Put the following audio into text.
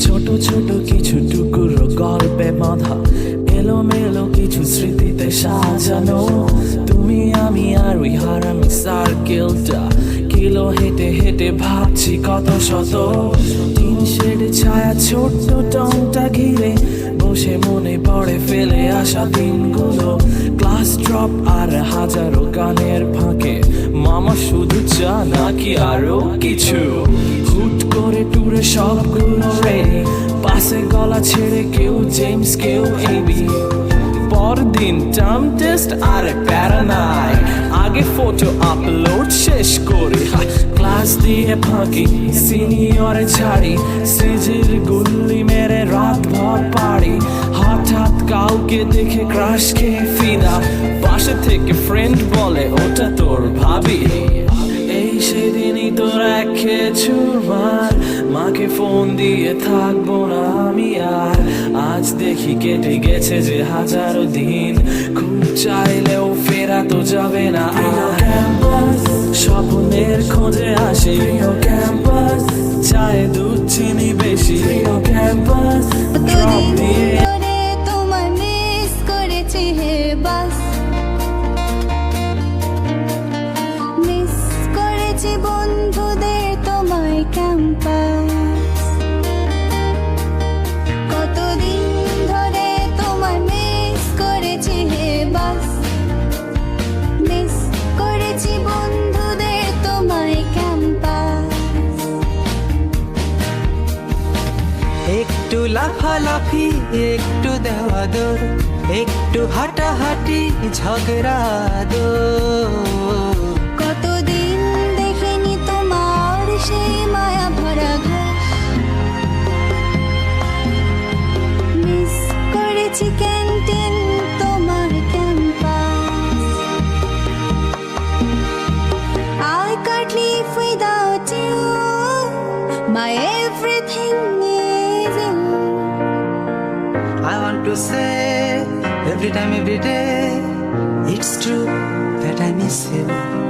ছোট ছোট কিছু টুকরো গল্পে বাঁধা, এলোমেলো কিছু স্মৃতিতে সাজানো। তুমি, আমি আর ওই হারামি সার্কেলটা কিলো হেঁটে হেঁটে ভাবছি কত শত। তিন শেড ছায়া ছোট্ট টংটা ঘিরে বসে মনে পড়ে ফেলে আসা দিনগুলো। ক্লাস ড্রপ আর হাজারো গানের ফাঁকে। মামা শুধু চা নাকি আরও কিছু? করে টুরে সবগুলো রেডি পাশে গলা ছেড়ে কেউ জেমস কেউ এবি পরদিন টার্ম টেস্ট আর প্যারা নাই। আগে ফটো আপলোড শেষ করে। ক্লাস দিয়ে ফাঁকি সিনিয়রে ছাড়ি। সিজির গুল্লি মেরে রাত ভর পাড়ি। হঠাৎ কাউকে দেখে ক্রাশ খেয়ে ফিদা। পাশে থেকে ফ্রেন্ড বলে, ওটা তোর ভাবি। এই সেদিনই তোর এক চুরমার মাকে ফোন দিয়ে থাকব না আমি আর। আজ দেখি কেটে গেছে যে হাজারো দিন। খুব চাইলেও ফেরা তো যাবে না স্বপ্নের খোঁজে আসি। লাফালাফি, একটু দেওয়া দৌড়, একটু হাঁটাহাঁটি, ঝগড়া দৌড়। কতদিন দেখিনি তোমার সেই মায়া ভরা মিস করেছি ক্যান্টিন তোমার campus I can't live without you My want to say every time, every day, it's true that I miss you.